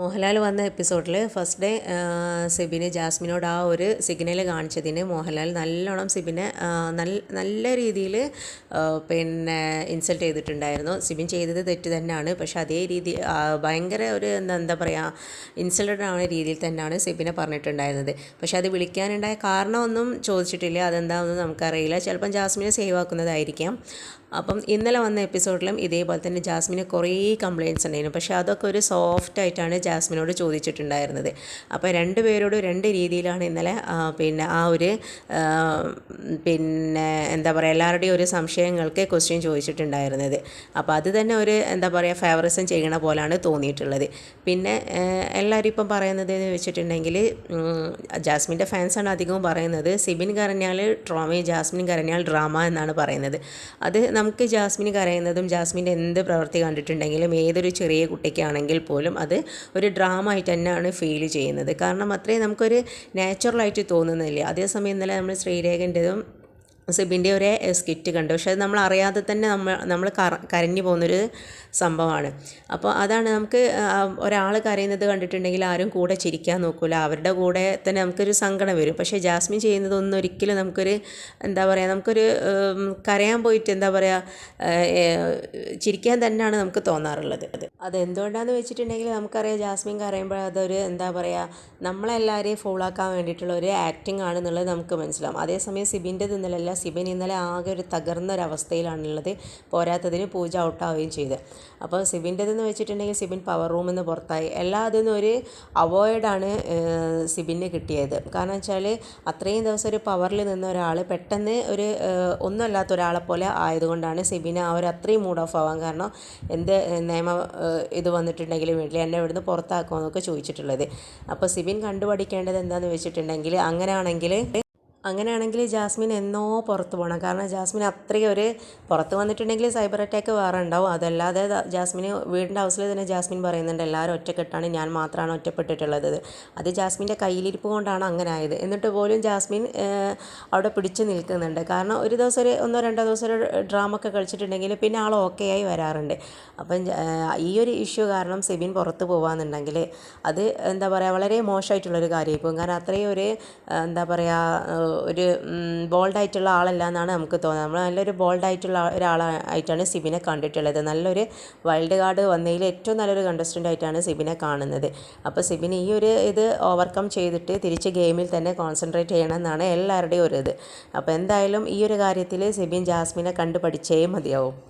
മോഹൻലാൽ വന്ന എപ്പിസോഡിൽ first day സിബിന് ജാസ്മിനോട് ആ ഒരു സിഗ്നൽ കാണിച്ചതിന് മോഹൻലാൽ നല്ലോണം സിബിനെ നല്ല നല്ല രീതിയിൽ പിന്നെ ഇൻസൾട്ട് ചെയ്തിട്ടുണ്ടായിരുന്നു. സിബിൻ ചെയ്തത് തെറ്റ് തന്നെയാണ്. പക്ഷേ അതേ രീതി ഭയങ്കര ഒരു എന്താ എന്താ പറയുക ഇൻസൾട്ടഡ് ആവുന്ന രീതിയിൽ തന്നെയാണ് സിബിനെ പറഞ്ഞിട്ടുണ്ടായിരുന്നത്. പക്ഷെ അത് വിളിക്കാനുണ്ടായ കാരണമൊന്നും ചോദിച്ചിട്ടില്ല. അതെന്താണെന്ന് നമുക്കറിയില്ല. ചിലപ്പം ജാസ്മിനെ സേവ് ആക്കുന്നതായിരിക്കാം. അപ്പം ഇന്നലെ വന്ന എപ്പിസോഡിലും ഇതേപോലെ തന്നെ ജാസ്മിന് കുറേ കംപ്ലയിന്റ്സ് ഉണ്ടായിരുന്നു. പക്ഷേ അതൊക്കെ ഒരു സോഫ്റ്റ് ആയിട്ടാണ് ജാസ്മിനോട് ചോദിച്ചിട്ടുണ്ടായിരുന്നത്. അപ്പോൾ രണ്ട് പേരോട് രണ്ട് രീതിയിലാണ് ഇന്നലെ പിന്നെ ആ ഒരു പിന്നെ എന്താ പറയുക എല്ലാവരുടെയും ഒരു സംശയങ്ങൾക്ക് ക്വസ്റ്റ്യൻ ചോദിച്ചിട്ടുണ്ടായിരുന്നത്. അപ്പോൾ അത് തന്നെ ഒരു എന്താ പറയുക ഫേവറിസം ചെയ്യണ പോലാണ് തോന്നിയിട്ടുള്ളത്. പിന്നെ എല്ലാവരും ഇപ്പം പറയുന്നത് എന്ന് വെച്ചിട്ടുണ്ടെങ്കിൽ ജാസ്മിന്റെ ഫാൻസാണ് അധികവും പറയുന്നത് സിബിൻ കരഞ്ഞാൽ ഡ്രാമയും ജാസ്മിൻ കരഞ്ഞാൽ ഡ്രാമ എന്നാണ് പറയുന്നത്. അത് നമുക്ക് ജാസ്മിന് കരയുന്നതും ജാസ്മിന്റെ എന്ത് പ്രവൃത്തി കണ്ടിട്ടുണ്ടെങ്കിലും ഏതൊരു ചെറിയ കുട്ടിക്കാണെങ്കിൽ പോലും അത് ഒരു ഡ്രാമ ആയിട്ട് തന്നെയാണ് ഫീൽ ചെയ്യുന്നത്. കാരണം അത്രയും നമുക്കൊരു നാച്ചുറലായിട്ട് തോന്നുന്നില്ല. അതേസമയം ഇന്നലെ നമ്മൾ ശ്രീരേഖന്റെതും സിബിന്റെ ഒരു സ്കിറ്റ് കണ്ടു. പക്ഷേ അത് നമ്മൾ അറിയാതെ തന്നെ നമ്മൾ നമ്മൾ കര കരഞ്ഞു പോകുന്നൊരു സംഭവമാണ്. അപ്പോൾ അതാണ് നമുക്ക് ഒരാൾ കരയുന്നത് കണ്ടിട്ടുണ്ടെങ്കിൽ ആരും കൂടെ ചിരിക്കാൻ നോക്കില്ല അവരുടെ കൂടെ തന്നെ നമുക്കൊരു സങ്കടം വരും. പക്ഷേ ജാസ്മിൻ ചെയ്യുന്നതൊന്നും ഒരിക്കലും നമുക്കൊരു എന്താ പറയുക നമുക്കൊരു കരയാൻ പോയിട്ട് എന്താ പറയുക ചിരിക്കാൻ തന്നെയാണ് നമുക്ക് തോന്നാറുള്ളത്. അത് അതെന്തുകൊണ്ടാണെന്ന് വെച്ചിട്ടുണ്ടെങ്കിൽ നമുക്കറിയാം ജാസ്മിൻ കരയുമ്പോൾ അതൊരു എന്താ പറയുക നമ്മളെല്ലാവരെയും ഫോളോ ആക്കാൻ വേണ്ടിയിട്ടുള്ള ഒരു ആക്ടിങ് ആണെന്നുള്ളത് നമുക്ക് മനസ്സിലാവും. അതേസമയം സിബിന്റെ ഇന്നലെയല്ല സിബിൻ ഇന്നലെ ആകെ ഒരു തകർന്ന ഒരു അവസ്ഥയിലാണുള്ളത് പോരാത്തതിന് പൂജ ഔട്ടാവുകയും ചെയ്ത്. അപ്പോൾ സിബിന്റെതെന്ന് വെച്ചിട്ടുണ്ടെങ്കിൽ സിബിൻ പവർ റൂമിൽ നിന്ന് പുറത്തായി. എല്ലാ അതിൽ ഒരു അവോയ്ഡാണ് സിബിന് കിട്ടിയത്. കാരണം വെച്ചാൽ അത്രയും ദിവസം ഒരു പവറിൽ നിന്ന ഒരാൾ പെട്ടെന്ന് ഒരു ഒന്നുമല്ലാത്ത ഒരാളെ പോലെ ആയതുകൊണ്ടാണ് സിബിന് ആ ഒരു അത്രയും മൂഡ് ഓഫ് ആവാൻ കാരണം എന്ത് നിയമ ഇത് വന്നിട്ടുണ്ടെങ്കിലും വീട്ടിൽ എന്നെ ഇവിടുന്ന് പുറത്താക്കുമെന്നൊക്കെ ചോദിച്ചിട്ടുള്ളത്. അപ്പോൾ സിബിൻ കണ്ടുപഠിക്കേണ്ടത് എന്താണെന്ന് വെച്ചിട്ടുണ്ടെങ്കിൽ അങ്ങനെയാണെങ്കിൽ അങ്ങനെയാണെങ്കിൽ ജാസ്മിൻ എന്നോ പുറത്ത് പോകണം കാരണം ജാസ്മിൻ അത്രയും ഒരു പുറത്ത് വന്നിട്ടുണ്ടെങ്കിൽ സൈബർ അറ്റാക്ക് വേറെ ഉണ്ടാവും. അതല്ലാതെ ജാസ്മിന് വീടിന്റെ ഹൗസിൽ തന്നെ ജാസ്മിൻ പറയുന്നുണ്ട് എല്ലാവരും ഒറ്റക്കെട്ടാണ് ഞാൻ മാത്രമാണ് ഒറ്റപ്പെട്ടിട്ടുള്ളത്. അത് ജാസ്മിന്റെ കയ്യിലിരിപ്പ് കൊണ്ടാണ് അങ്ങനെ ആയത്. എന്നിട്ട് പോലും ജാസ്മിൻ അവിടെ പിടിച്ചു നിൽക്കുന്നുണ്ട്. കാരണം ഒരു ദിവസം ഒരു ഒന്നോ രണ്ടോ ദിവസം ഒരു ഡ്രാമ ഒക്കെ കളിച്ചിട്ടുണ്ടെങ്കിൽ പിന്നെ ആൾ ഓക്കെ ആയി വരാറുണ്ട്. അപ്പം ഈ ഒരു ഇഷ്യൂ കാരണം സെബിൻ പുറത്ത് പോകാന്നുണ്ടെങ്കിൽ അത് എന്താ പറയുക വളരെ മോശമായിട്ടുള്ളൊരു കാര്യമായിരിക്കും. കാരണം അത്രയും ഒരു എന്താ പറയുക ഒരു ബോൾഡായിട്ടുള്ള ആളല്ല എന്നാണ് നമുക്ക് തോന്നുന്നത്. നമ്മൾ നല്ലൊരു ബോൾഡായിട്ടുള്ള ഒരാളായിട്ടാണ് സിബിനെ കണ്ടിട്ടുള്ളത്. നല്ലൊരു വൈൽഡ് കാർഡ് വന്നതിൽ ഏറ്റവും നല്ലൊരു കണ്ടസ്റ്റന്റ് ആയിട്ടാണ് സിബിനെ കാണുന്നത്. അപ്പോൾ സിബിൻ ഈ ഒരു ഇത് ഓവർകം ചെയ്തിട്ട് തിരിച്ച് ഗെയിമിൽ തന്നെ കോൺസെൻട്രേറ്റ് ചെയ്യണം എന്നാണ് എല്ലാവരുടെയും ഒരു ഇത്. അപ്പോൾ എന്തായാലും ഈ ഒരു കാര്യത്തിൽ സിബിൻ ജാസ്മിനെ കണ്ടു പഠിച്ചേ മതിയാവും.